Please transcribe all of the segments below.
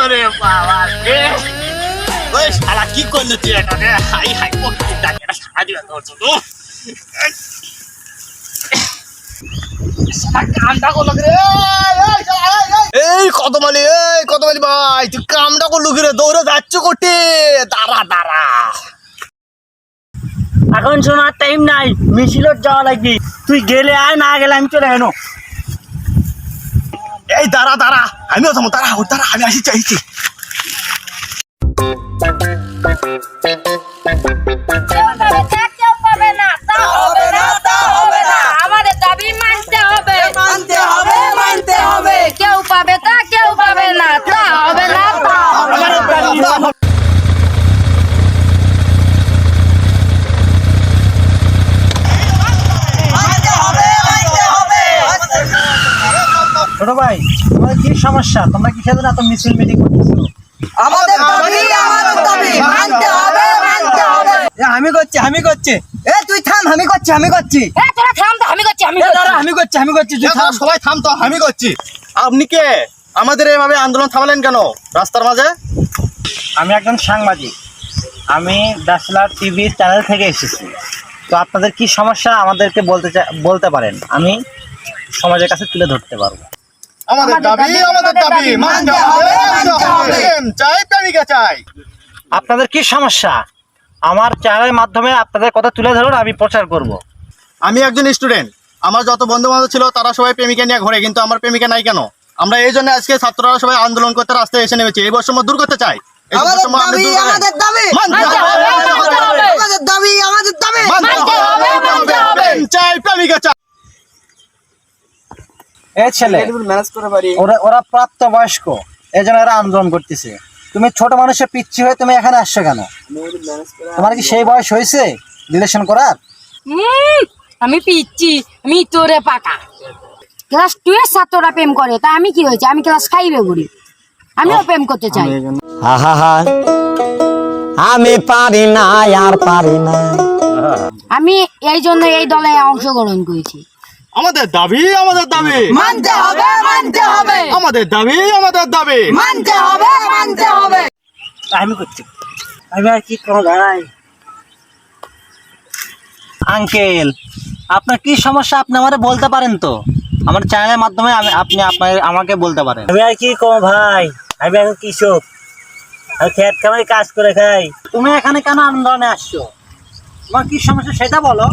আরে বাবা রে ওই শালা কি করলি তুই এটা রে হাই হাই ও ডাকে না সারা দিবে তোর জন্য এই শালা, এই, এই। এই কত মালি এই কত মালি ভাই তুই কামটা করল কি রে দৌড়ে যাচ্ছ কোটে? দাঁড়া দাঁড়া। এখন শোনার টাইম নাই মিছিলত যাওয়া লাগবে। তুই গেলে আয় না গেলে আমি চলে এনো। এই দাঁড়া দাঁড়া আমিও যাব দাঁড়া ও দাঁড়া আমি আসি চাইছি আমাদের দাবি মানতে হবে। মানতে হবে মানতে হবে। কেউ পাবে তা কেউ পাবে ছোট ভাই তোমার কি সমস্যা? তোমরা কি সেদিন এত মিছিল মিটিং করতেছো? আমাদের দাবি আমাদের দাবি মানতে হবে মানতে হবে। আমি করছি আমি করছি। এ তুই থাম আমি করছি আমি করছি। এ, তোরা থাম তো আমি করছি আমি করছি। আমি করছি আমি করছি তুই থাম। সবাই থাম তো আমি করছি। আপনি কে? আমাদের এভাবে আন্দোলন থামালেন কেন? রাস্তার মাঝে? আমি একজন সাংবাদিক। আমি ব্যাচলার টিভি চ্যানেল থেকে এসেছি। তো আপনাদের কি সমস্যা আমাদেরকে বলতে চা- বলতে পারেন। আমি সমাজের কাছে তুলে ধরতে পারব। আমাদের দাবি আমাদের দাবি মানতে হবে মানতে হবে। চাই প্রেমিকা চাই? আপনাদের কি সমস্যা? আমার চ্যানেলের মাধ্যমে আপনাদের কথা তুলে ধরুন আমি প্রচার করব। আমি একজন স্টুডেন্ট। আমার যত বন্ধু বান্ধব ছিল তারা সবাই প্রেমিকা নিয়ে ঘোরে কিন্তু আমার প্রেমিকা নাই কেন? আমরা এই জন্য আজকে ছাত্ররা সবাই আন্দোলন করতে রাস্তায় এসে নেমেছি। এই বৈষম্য দূর করতে চাই। এই আমাদের বৈষম্য আমরা দাবি দূর আমাদের দাবি। মানতে হবে। আমাদের দাবি আমাদের দাবি মানতে হবে, মানতে হবে। প্রেম চাই প্রেমিকা চাই এ ছেলে ম্যানেজ করে পারি ওরা ওরা প্রাপ্ত বয়স্ক এই জন্য এরা আন্দোলন করতেছে। তুমি ছোট মানুষের পিচ্ছি হয়ে তুমি এখানে আসছো কেন? তোমার কি সেই বয়স হয়েছে রিলেশন করার? আমি পিচ্ছি আমি তোরে পাকা। ক্লাস টু এর ছাত্ররা প্রেম করে তা আমি কি হয়েছে? আমি ক্লাস ফাইভে পড়ি। আমিও প্রেম করতে চাই। আমি পারি না আর পারি না। আমি এই জন্য এই দলে অংশগ্রহণ করেছি। আমাদের দাবি আমাদের দাবি। মানতে হবে মানতে হবে। আমাদের দাবি আমাদের দাবি। মানতে হবে মানতে হবে। আমি করছি। আমি আর কি করো ভাই? আঙ্কেল আপনার কি সমস্যা? আপনি আমারে বলতে পারেন তো। আমার চ্যানেলের মাধ্যমে আমি আপনি আপনার আমাকে বলতে পারেন। আমি আর কি কম ভাই? আমি এখন কৃষক। আমি খেত খামারে কাজ করে খাই। তুমি এখানে কেন আন্দোলনে আসছো? তোমার কি সমস্যা সেটা বলো।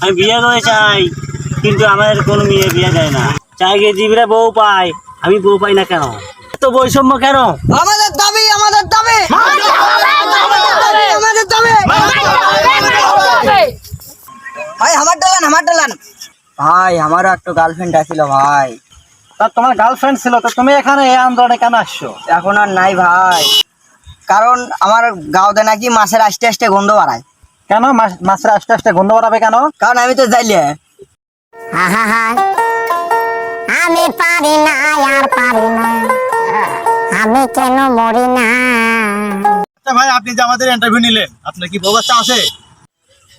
আমি বিয়ে করে চাই। কিন্তু আমাদের কোনো মেয়ে বিয়ে দেয় না। চাই গিয়ে জীবনে বউ পাই আমি বউ পাই না কেন? এত বৈষম্য কেন? আমাদের দাবি আমাদের দাবি। আমাদের দাবি ভাই আমার ডালান আমার ডালান ভাই আমারও একটা গার্লফ্রেন্ড আছিল ভাই। তা তোমার গার্লফ্রেন্ড ছিল তো তুমি এখানে এই আন্দোলনে কেন আসছো? এখন আর নাই ভাই। কারণ আমার গাঁওতে নাকি মাছের আস্তে আস্তে গন্ধ বাড়ায়। কেন? মাছ- মাছের আস্তে আস্তে গন্ধ বাড়াবে কেন? কারণ আমি তো যাইলে আমি পারি না আর পারি না। আমি কেন মরি না? আচ্ছা ভাই আপনি যে আমাদের ইন্টারভিউ নিলেন আপনার কি বউ বাচ্চা আছে?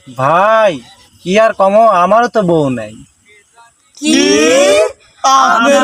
ভাই কি আর কমো আমারও তো বউ নাই। কি? নেই